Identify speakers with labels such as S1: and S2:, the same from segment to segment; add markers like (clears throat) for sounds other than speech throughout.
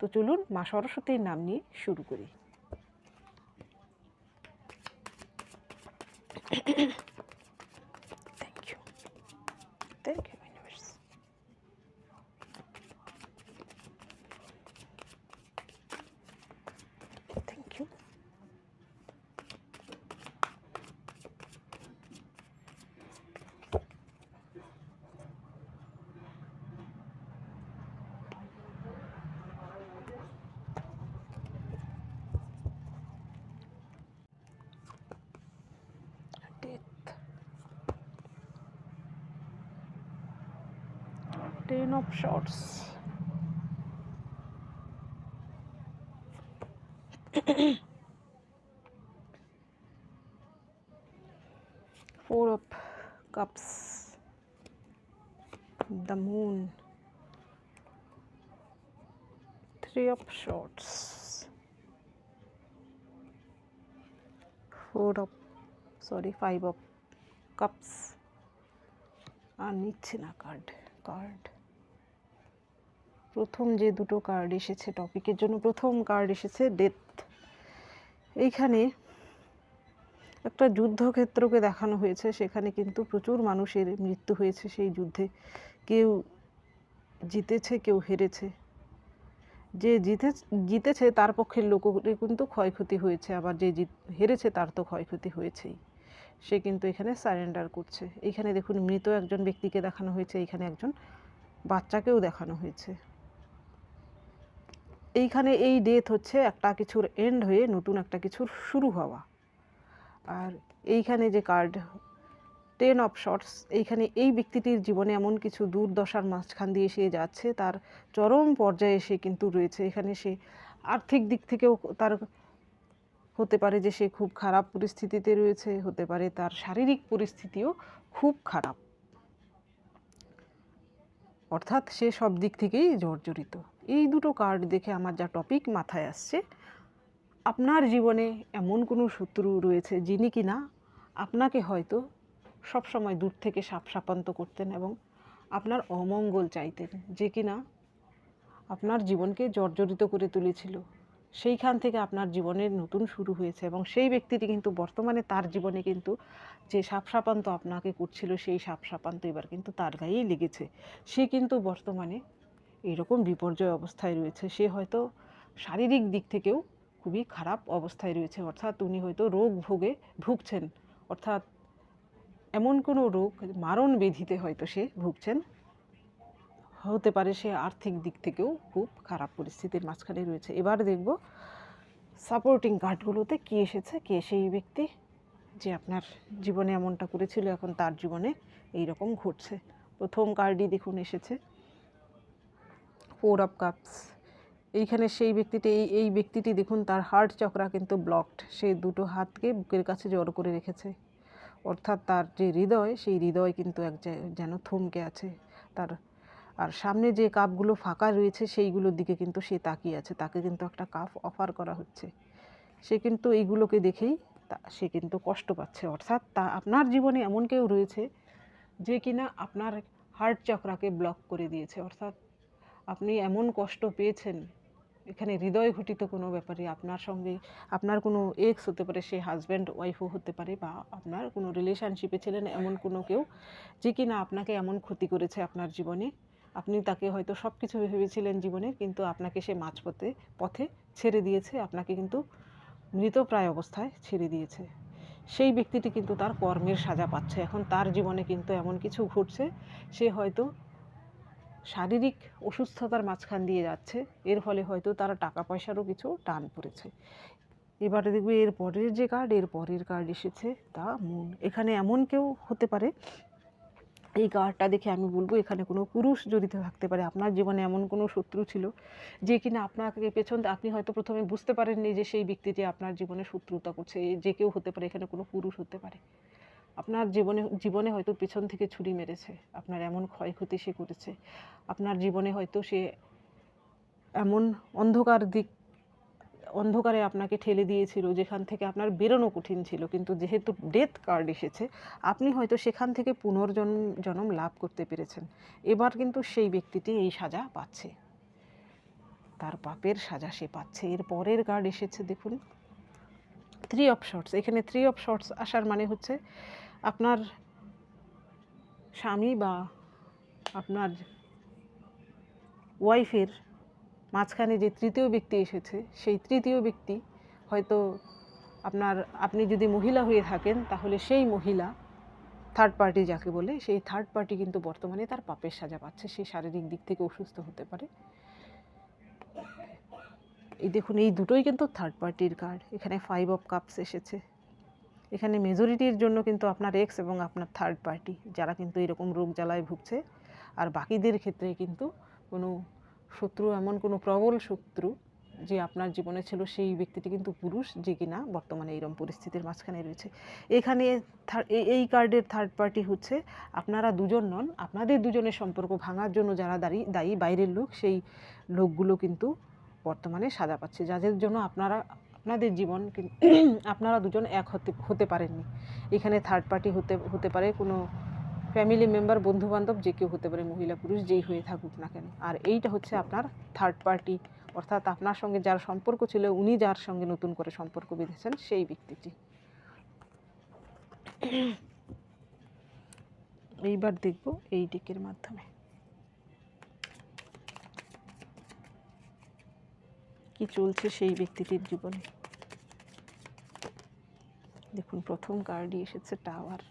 S1: তো চলুন মা সরস্বতীর নাম নিয়ে শুরু করি thank you thank you universe thank you death. Ten of Swords. Four of Cups. The Moon. Three of Swords. Four of sorry five of cups আর নিচ্ছে না কার্ড কার্ড প্রথম যে দুটো কার্ড এসেছে টপিকের জন্য প্রথম কার্ড এসেছে ডেথ এইখানে একটা যুদ্ধক্ষেত্রকে দেখানো হয়েছে, সেখানে কিন্তু প্রচুর মানুষের মৃত্যু হয়েছে সেই যুদ্ধে। কেউ জিতেছে, কেউ হেরেছে। যে জিতে, জিতেছে তার পক্ষের লোকের কিন্তু ক্ষয়ক্ষতি হয়েছে, আবার যে জিত, হেরেছে তার তো ক্ষয়ক্ষতি হয়েছেই। সে কিন্তু এখানে সারেন্ডার করছে। এইখানে দেখুন মৃত একজন ব্যক্তিকে দেখানো হয়েছে, এইখানে একজন বাচ্চাকেও দেখানো হয়েছে। এইখানে এই ডেথ হচ্ছে একটা কিছুর এন্ড হয়ে নতুন একটা কিছুর শুরু হওয়া। আর এইখানে যে কার্ড টেন অফ শর্টস এইখানে এই ব্যক্তিটির জীবনে এমন কিছু দুর্দশার মাঝখান দিয়ে সে যাচ্ছে, তার চরম পর্যায়ে সে কিন্তু রয়েছে। এখানে সে আর্থিক দিক থেকেও তার হতে পারে যে সে খুব খারাপ পরিস্থিতিতে রয়েছে, হতে পারে তার শারীরিক পরিস্থিতিও খুব খারাপ। অর্থাৎ সে সব দিক থেকেই জর্জরিত। এই দুটো কার্ড দেখে আমার যা টপিক মাথায় আসছে, আপনার জীবনে এমন কোনো শত্রু রয়েছে যিনি কি না আপনাকে হয়তো সব সময় দূর থেকে সাপ সাপান্ত করতেন এবং আপনার অমঙ্গল চাইতেন যে কিনা আপনার জীবনকে জর্জরিত করে তুলেছিল। সেইখান থেকে আপনার জীবনের নতুন শুরু হয়েছে এবং সেই ব্যক্তিটি কিন্তু বর্তমানে তার জীবনে কিন্তু যে সাপ সাপান্ত আপনাকে করছিল, সেই সাপ সাপান্ত এবার কিন্তু তার গায়েই লেগেছে। সে কিন্তু বর্তমানে এরকম বিপর্যয় অবস্থায় রয়েছে। সে হয়তো শারীরিক দিক থেকেও খুবই খারাপ অবস্থায় রয়েছে। অর্থাৎ উনি হয়তো রোগ ভোগে ভুগছেন। অর্থাৎ এমন কোনো রোগ, মারণ ব্যাধিতে হয়তো সে ভুগছেন। হতে পারে সে আর্থিক দিক থেকেও খুব খারাপ পরিস্থিতির মাঝখানে রয়েছে। এবার দেখব সাপোর্টিং কার্ডগুলোতে কী এসেছে, কে সেই ব্যক্তি যে আপনার জীবনে এমনটা করেছিল, এখন তার জীবনে এই রকম ঘটছে। প্রথম কার্ডই দেখুন এসেছে। ফোর অফ কাপস এইখানে সেই ব্যক্তিটি, এই এই ব্যক্তিটি দেখুন, তার হার্ট চক্রা কিন্তু ব্লকড সে দুটো হাতকে বুকের কাছে জড়ো করে রেখেছে। অর্থাৎ তার যে হৃদয়, সেই হৃদয় কিন্তু এক যেন থমকে আছে। তার আর সামনে যে কাপগুলো ফাঁকা রয়েছে সেইগুলোর দিকে কিন্তু সে তাকিয়ে আছে। তাকে কিন্তু একটা কাপ অফার করা হচ্ছে। সে কিন্তু এইগুলোকে দেখেই তা, সে কিন্তু কষ্ট পাচ্ছে। অর্থাৎ তা, আপনার জীবনে এমন কেউ রয়েছে যে কিনা আপনার হার্ট চক্রাকে ব্লক করে দিয়েছে। অর্থাৎ আপনি এমন কষ্ট পেয়েছেন, এখানে হৃদয় ঘটিত কোনো ব্যাপারে, আপনার সঙ্গে আপনার কোনো এক্স হতে পারে, সে হাজব্যান্ড ওয়াইফও হতে পারে বা আপনার কোনো রিলেশনশিপে ছিলেন এমন কোনো কেউ যে কিনা আপনাকে এমন ক্ষতি করেছে আপনার জীবনে। আপনি তাকে হয়তো সব কিছু ভেবেছিলেন জীবনে, কিন্তু আপনাকে সে মাঝপথে, পথে ছেড়ে দিয়েছে। আপনাকে কিন্তু মৃতপ্রায় অবস্থায় ছেড়ে দিয়েছে। সেই ব্যক্তিটি কিন্তু তার কর্মের সাজা পাচ্ছে। এখন তার জীবনে কিন্তু এমন কিছু ঘটছে, সে হয়তো শারীরিক অসুস্থতার মাঝখান দিয়ে যাচ্ছে। এর ফলে হয়তো তার টাকা পয়সারও কিছু টান পড়েছে। এবারে দেখবে এর পরের যে কার্ড এর পরের কার্ড এসেছে তা মুন এখানে এমন কেউ হতে পারে এই কার্ডটা দেখে আমি বলব, এখানে কোনো পুরুষ জড়িত থাকতে পারে, আপনার জীবনে এমন কোনো শত্রু ছিল যে কিনা আপনাকে পেছন আপনি হয়তো প্রথমে বুঝতে পারেননি যে সেই ব্যক্তিটি আপনার জীবনে শত্রুতা করছে যে কেউ হতে পারে, এখানে কোনো পুরুষ হতে পারে। আপনার জীবনে জীবনে হয়তো পেছন থেকে ছুরি মেরেছে, আপনার এমন ক্ষয়ক্ষতি সে করেছে, আপনার জীবনে হয়তো সে এমন অন্ধকার দিক অন্ধকারে আপনাকে ঠেলে দিয়েছিল, যেখান থেকে আপনার বেরোনো কঠিন ছিল, কিন্তু যেহেতু ডেথ কার্ড এসেছে, আপনি হয়তো সেখান থেকে পুনর্জন্ম জন্ম লাভ করতে পেরেছেন। এবার কিন্তু সেই ব্যক্তিটি এই সাজা পাচ্ছে। তার পাপের সাজা সে পাচ্ছে। এর পরের কার্ড এসেছে, দেখুন। থ্রি অফ শর্টস এখানে থ্রি অফ শর্টস আসার মানে হচ্ছে আপনার স্বামী বা আপনার ওয়াইফের মাঝখানে যে তৃতীয় ব্যক্তি এসেছে, সেই তৃতীয় ব্যক্তি হয়তো আপনার, আপনি যদি মহিলা হয়ে থাকেন, তাহলে সেই মহিলা থার্ড পার্টি যাকে বলে, সেই থার্ড পার্টি কিন্তু বর্তমানে তার পাপের সাজা পাচ্ছে। সে শারীরিক দিক থেকে অসুস্থ হতে পারে। এই দেখুন, এই দুটোই কিন্তু থার্ড পার্টির কার্ড এখানে ফাইভ অফ কাপস এসেছে। এখানে মেজরিটির জন্য কিন্তু আপনার এক্স এবং আপনার থার্ড পার্টি যারা কিন্তু এরকম রোগ জ্বালায় ভুগছে। আর বাকিদের ক্ষেত্রে কিন্তু কোনো শত্রু এমন কোনো প্রবল শত্রু যে আপনার জীবনে ছিল সেই ব্যক্তিটি কিন্তু পুরুষ, যে কিনা বর্তমানে এইরকম পরিস্থিতির মাঝখানে রয়েছে। এখানে এই- কার্ডের থার্ড পার্টি হচ্ছে আপনারা দুজন নন, আপনাদের দুজনের সম্পর্ক ভাঙার জন্য যারা দাঁড়ি, দায়ী বাইরের লোক, সেই লোকগুলো কিন্তু বর্তমানে সাজা পাচ্ছে। যাদের জন্য আপনারা, আপনাদের জীবন (clears throat) আপনারা দুজন এক হতে হতে পারেননি। এখানে থার্ড পার্টি হতে হতে পারে কোনো ফ্যামিলি মেম্বার বন্ধু বান্ধব যে কেউ হতে পারে মহিলা পুরুষ যেই হয়ে থাকুক না কেন। আর এইটা হচ্ছে আপনার থার্ড পার্টি অর্থাৎ আপনার সঙ্গে যার সম্পর্ক ছিল উনি যার সঙ্গে নতুন করে সম্পর্ক বেঁধেছেন সেই ব্যক্তিটি। এইবার দেখব এই দিকের মাধ্যমে। কি চলছে সেই ব্যক্তিটির জীবনে? দেখুন প্রথম কার্ডই এসেছে টাওয়ার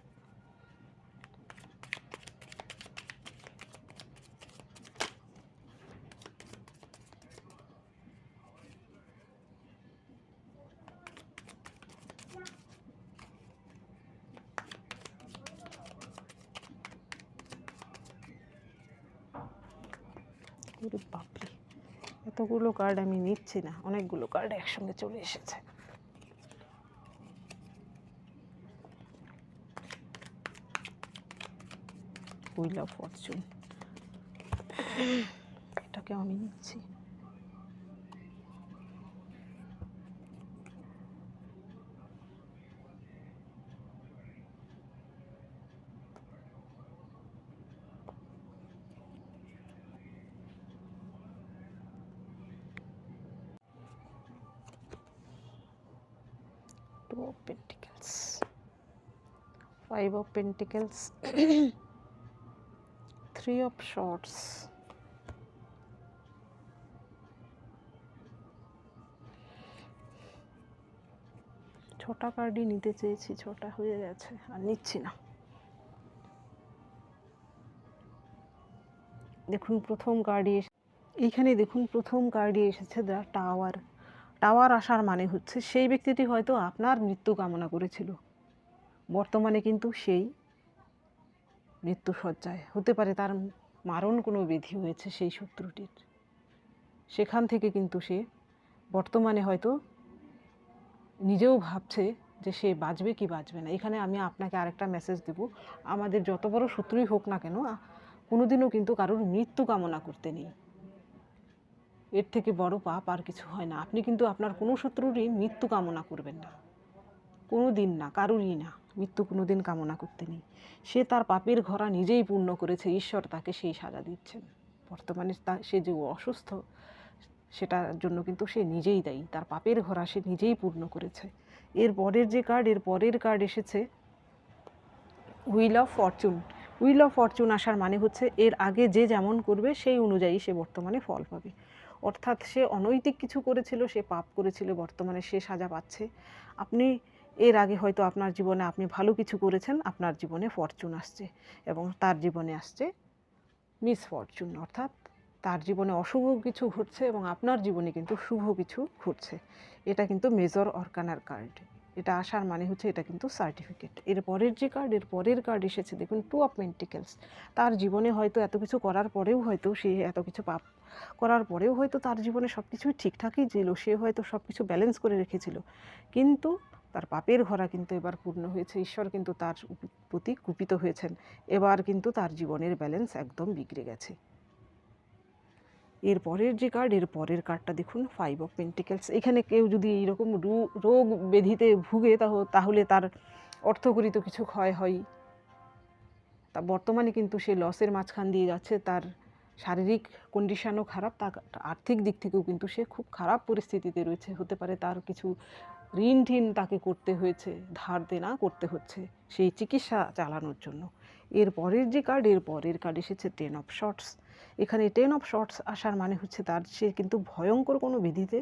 S1: ওরে বাপরে। এতগুলো কার্ড আমি নিচ্ছি না। অনেকগুলো কার্ড একসঙ্গে চলে এসেছে। হুইল অফ ফরচুন এটাকে আমি নিচ্ছি। Of pentacles. Five of pentacles. (coughs) Three of swords. ছটা কার্ডই নিতে চেয়েছি ছটা হয়ে গেছে, আর নিচ্ছি না। দেখুন, প্রথম কার্ডই এসে এইখানে দেখুন, প্রথম কার্ডই এসেছে দ্য টাওয়ার টাওয়ার আসার মানে হচ্ছে সেই ব্যক্তিটি হয়তো আপনার মৃত্যু কামনা করেছিল। বর্তমানে কিন্তু সেই মৃত্যু সজ্জায় হতে পারে তার মারণ কোনো বিধি হয়েছে সেই শত্রুটির। সেখান থেকে কিন্তু সে বর্তমানে হয়তো নিজেও ভাবছে যে সে বাঁচবে কি বাঁচবে না। এখানে আমি আপনাকে আরেকটা মেসেজ দেব। আমাদের যত বড় শত্রুই হোক না কেন কোনোদিনও কিন্তু কারোর মৃত্যু কামনা করতে নেই। এর থেকে বড় পাপ আর কিছু হয় না। আপনি কিন্তু আপনার কোনো শত্রুরই মৃত্যু কামনা করবেন না। কোনো দিন না, কারুরই না মৃত্যু কোনো দিন কামনা করতে নেই। সে তার পাপের ঘরা নিজেই পূর্ণ করেছে, ঈশ্বর তাকে সেই সাজা দিচ্ছেন। বর্তমানে তা, সে যে অসুস্থ, সেটার জন্য কিন্তু সে নিজেই দায়ী। তার পাপের ঘরা সে নিজেই পূর্ণ করেছে। এর পরের যে কার্ড, এর পরের কার্ড এসেছে wheel of fortune wheel of fortune আসার মানে হচ্ছে, এর আগে যে যেমন করবে, সেই অনুযায়ী সে বর্তমানে ফল পাবে। অর্থাৎ সে অনৈতিক কিছু করেছিল, সে পাপ করেছিল, বর্তমানে সে সাজা পাচ্ছে। আপনি, এর আগে হয়তো আপনার জীবনে আপনি ভালো কিছু করেছেন, আপনার জীবনে ফরচুন আসছে এবং তার জীবনে আসছে মিস ফরচুন অর্থাৎ তার জীবনে অশুভ কিছু ঘটছে এবং আপনার জীবনে কিন্তু শুভ কিছু ঘটছে। এটা কিন্তু মেজর অর্কানার কার্ড এটা আসার মানে হচ্ছে এটা কিন্তু সার্টিফিকেট এর পরের যে কার্ড এর পরের কার্ড এসেছে, দেখুন টু অফ মেন্টিকেলস তার জীবনে হয়তো এত কিছু করার পরেও হয়তো সে এত কিছু পাপ করার পরেও হয়তো তার জীবনে সব কিছুই ঠিকঠাকই ছিল, সে হয়তো সব কিছু ব্যালেন্স করে রেখেছিল। কিন্তু তার পাপের ঘরা কিন্তু এবার পূর্ণ হয়েছে, ঈশ্বর কিন্তু তার প্রতি কুপিত হয়েছেন। এবার কিন্তু তার জীবনের ব্যালেন্স একদম বিগড়ে গেছে। এর পরের যে কার্ড এর পরের কার্ডটা দেখুন ফাইভ অফ পেন্টিকেলস এখানে কেউ যদি এইরকম রোগ ব্যাধিতে ভুগে, তাহ- তাহলে তার অর্থকরিত কিছু ক্ষয় হয়। তা বর্তমানে কিন্তু সে লসের মাঝখান দিয়ে যাচ্ছে, তার শারীরিক কন্ডিশানও খারাপ, তার আর্থিক দিক থেকেও কিন্তু সে খুব খারাপ পরিস্থিতিতে রয়েছে। হতে পারে তার কিছু ঋণ ঠিন তাকে করতে হয়েছে, ধার দেনা করতে হচ্ছে সেই চিকিৎসা চালানোর জন্য। এর পরের যে কার্ড এর পরের কার্ড এসেছে টেন অফ শর্টস এখানে টেন অফ শর্টস আসার মানে হচ্ছে তার সে কিন্তু ভয়ঙ্কর কোনো বিধিতে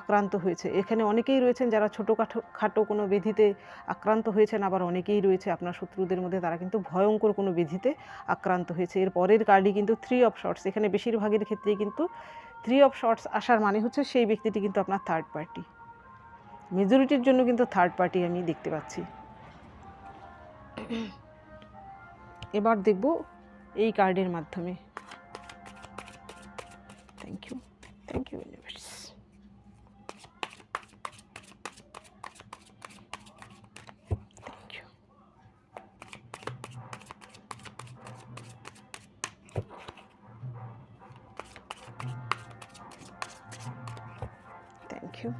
S1: আক্রান্ত হয়েছে। এখানে অনেকেই রয়েছেন যারা ছোটোখাটো খাটো কোনো বেধিতে আক্রান্ত হয়েছেন, আবার অনেকেই রয়েছে আপনার শত্রুদের মধ্যে তারা কিন্তু ভয়ঙ্কর কোনো বেধিতে আক্রান্ত হয়েছে। এর পরের কার্ডই কিন্তু থ্রি অফ শর্টস এখানে বেশিরভাগের ক্ষেত্রেই কিন্তু থ্রি অফ শর্টস আসার মানে হচ্ছে সেই ব্যক্তিটি কিন্তু আপনার থার্ড পার্টি মেজরিটির জন্য কিন্তু থার্ড পার্টি আমি দেখতে পাচ্ছি। এবার দেখব এই কার্ডের মাধ্যমে। Thank you thank you universe thank you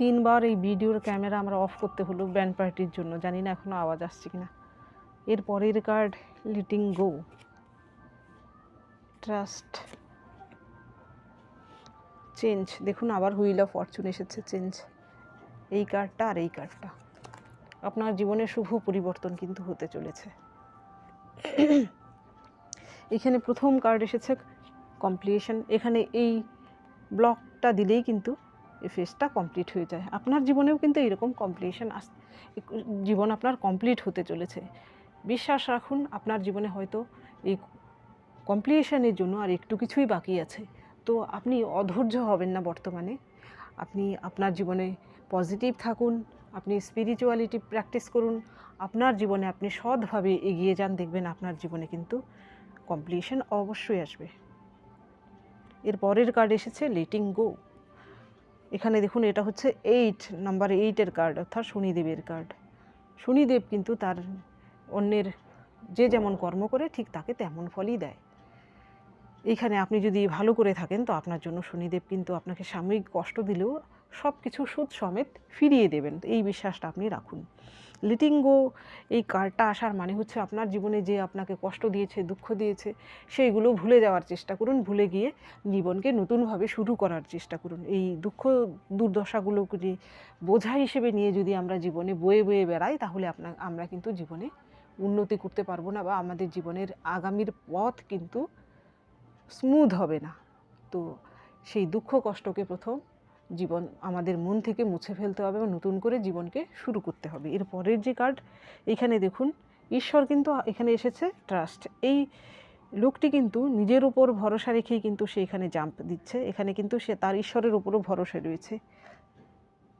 S1: তিনবার এই ভিডিওর ক্যামেরা আমরা অফ করতে হলো ব্যান্ড পার্টির জন্য। জানি না এখনও আওয়াজ আসছে কিনা। এর পরের card letting go trust change দেখুন আবার হুইল অফ ফরচুন এসেছে চেঞ্জ এই কার্ডটা আর এই কার্ডটা আপনার জীবনে শুভ পরিবর্তন কিন্তু হতে চলেছে। এখানে প্রথম কার্ড এসেছে কমপ্লিশন এখানে এই ব্লকটা দিলেই কিন্তু এই ফেজটা কমপ্লিট হয়ে যায়। আপনার জীবনেও কিন্তু এরকম কমপ্লিশন আস জীবন আপনার কমপ্লিট হতে চলেছে। বিশ্বাস রাখুন, আপনার জীবনে হয়তো এই কমপ্লিশনের জন্য আর একটু কিছুই বাকি আছে। তো আপনি অধৈর্য হবেন না বর্তমানে। আপনি আপনার জীবনে পজিটিভ থাকুন, আপনি স্পিরিচুয়ালিটি প্র্যাকটিস করুন। আপনার জীবনে আপনি সৎভাবে এগিয়ে যান, দেখবেন আপনার জীবনে কিন্তু কমপ্লিশন অবশ্যই আসবে। এর পরের কার্ড এসেছে লেটিং গো এখানে দেখুন, এটা হচ্ছে এইট নাম্বার এইটের কার্ড অর্থাৎ শনিদেবের কার্ড শনিদেব কিন্তু তার অন্যের যে যেমন কর্ম করে, ঠিক তাকে তেমন ফলই দেয়। এইখানে আপনি যদি ভালো করে থাকেন, তো আপনার জন্য শনিদেব কিন্তু আপনাকে সাময়িক কষ্ট দিলেও সব কিছু সুদ সমেত ফিরিয়ে দেবেন। এই বিশ্বাসটা আপনি রাখুন। লিটিং গো এই কার্ডটা আসার মানে হচ্ছে আপনার জীবনে যে আপনাকে কষ্ট দিয়েছে, দুঃখ দিয়েছে, সেইগুলো ভুলে যাওয়ার চেষ্টা করুন, ভুলে গিয়ে জীবনকে নতুনভাবে শুরু করার চেষ্টা করুন। এই দুঃখ দুর্দশাগুলোকে বোঝা হিসেবে নিয়ে যদি আমরা জীবনে বয়ে বয়ে বেড়াই, তাহলে আপনার আমরা কিন্তু জীবনে উন্নতি করতে পারব না বা আমাদের জীবনের আগামীর পথ কিন্তু স্মুথ হবে না। তো সেই দুঃখ কষ্টকে প্রথম জীবন আমাদের মন থেকে মুছে ফেলতে হবে এবং নতুন করে জীবনকে শুরু করতে হবে। এর পরের যে কার্ড এখানে দেখুন, ঈশ্বর কিন্তু এখানে এসেছে ট্রাস্ট এই লোকটি কিন্তু নিজের উপর ভরসা রেখেই কিন্তু সে এখানে জাম্প দিচ্ছে। এখানে কিন্তু সে তার ঈশ্বরের উপরও ভরসা রয়েছে।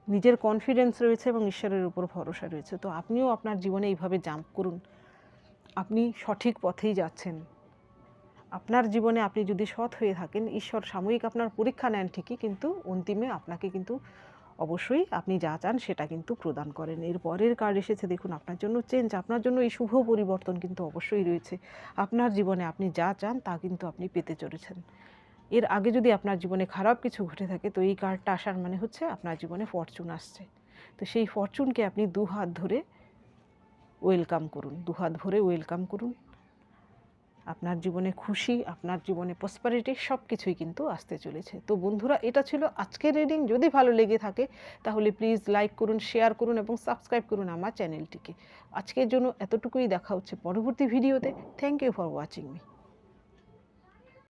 S1: নিজের কনফিডেন্স রয়েছে এবং ঈশ্বরের উপর ভরসা রয়েছে। তো আপনিও আপনার জীবনে এইভাবে জাম্প করুন। আপনি সঠিক পথেই যাচ্ছেন। আপনার জীবনে আপনি যদি সৎ হয়ে থাকেন, ঈশ্বর সাময়িক আপনার পরীক্ষা নেন ঠিকই, কিন্তু অন্তিমে আপনাকে কিন্তু অবশ্যই আপনি যা চান সেটা কিন্তু প্রদান করেন। এর পরের কার্ড এসেছে, দেখুন, আপনার জন্য চেঞ্জ আপনার জন্য এই শুভ পরিবর্তন কিন্তু অবশ্যই রয়েছে। আপনার জীবনে আপনি যা চান তা কিন্তু আপনি পেতে চলেছেন। এর আগে যদি আপনার জীবনে খারাপ কিছু ঘটে থাকে, তো এই কার্ডটা আসার মানে হচ্ছে আপনার জীবনে ফরচুন আসছে। তো সেই ফরচুনকে আপনি দু হাত ধরে ওয়েলকাম করুন, দু হাত ভরে ওয়েলকাম করুন। আপনার জীবনে খুশি, আপনার জীবনে প্রসপারিটি সব কিছুই কিন্তু আসতে চলেছে। তো বন্ধুরা, এটা ছিল আজকের রিডিং যদি ভালো লেগে থাকে, তাহলে প্লিজ লাইক করুন শেয়ার করুন এবং সাবস্ক্রাইব করুন আমার চ্যানেলটিকে আজকের জন্য এতটুকুই। দেখা হচ্ছে পরবর্তী ভিডিওতে thank you for watching me